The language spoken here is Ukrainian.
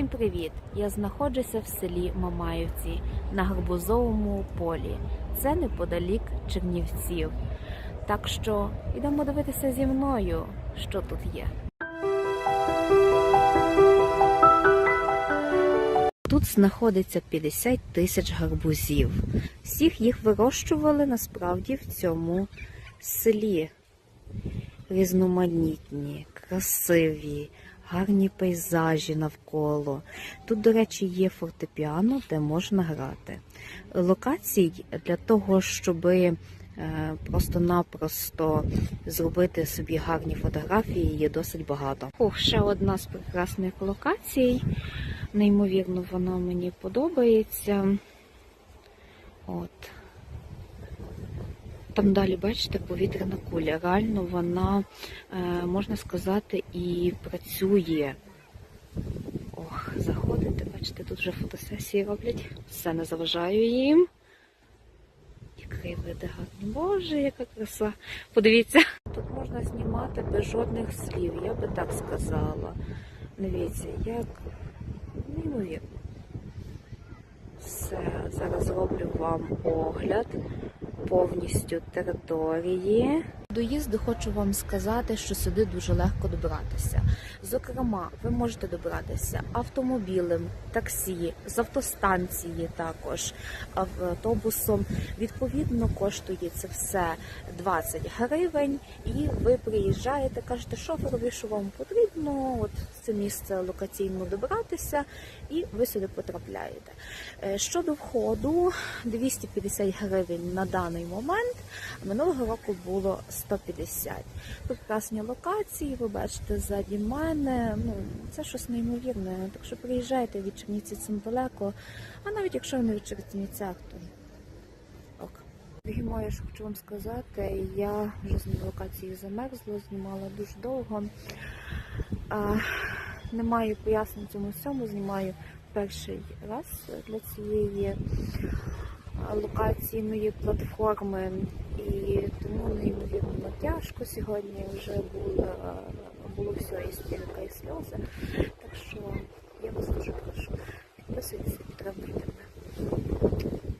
Всім привіт! Я знаходжуся в селі Мамаївці на гарбузовому полі. Це неподалік Чернівців. Так що йдемо дивитися зі мною, що тут є. Тут знаходиться 50 тисяч гарбузів. Всіх їх вирощували насправді в цьому селі. Різноманітні, красиві, гарні пейзажі навколо. Тут, до речі, є фортепіано, де можна грати. Локацій для того, щоб просто-напросто зробити собі гарні фотографії, є досить багато. Ох, ще одна з прекрасних локацій. Неймовірно, вона мені подобається. От. Там далі, бачите, повітряна куля. Реально вона, е, можна сказати, і працює. Ох, заходите, бачите, тут вже фотосесії роблять. Все не заважаю їм. Який види гарний. Боже, яка краса. Подивіться. Тут можна знімати без жодних слів, я би так сказала. Дивіться, як неймовірно. Все, зараз зроблю вам огляд повністю території. Доїзду хочу вам сказати, що сюди дуже легко добратися. Зокрема, ви можете добратися автомобілем, таксі, з автостанції також, автобусом. Відповідно, коштує це все 20 гривень, і ви приїжджаєте, кажете шоферові, що вам потрібно, от це місце локаційно добратися, і ви сюди потрапляєте. Е, Щодо входу, 250 гривень на даний момент. Минулого року було 150. Прекрасні локації, ви бачите ззаді мене. Ну, це щось неймовірне. Так що приїжджайте від Чернівців це недалеко, а навіть якщо ви не від Чернівцях, то ок. Дорогі мої, що хочу вам сказати, я вже з локації замерзла, знімала дуже довго. А, немає пояснень цьому всьому, знімаю перший раз для цієї локаційної платформи. І тому неймовірно тяжко сьогодні вже було, було все і стільки, і сльози. Так що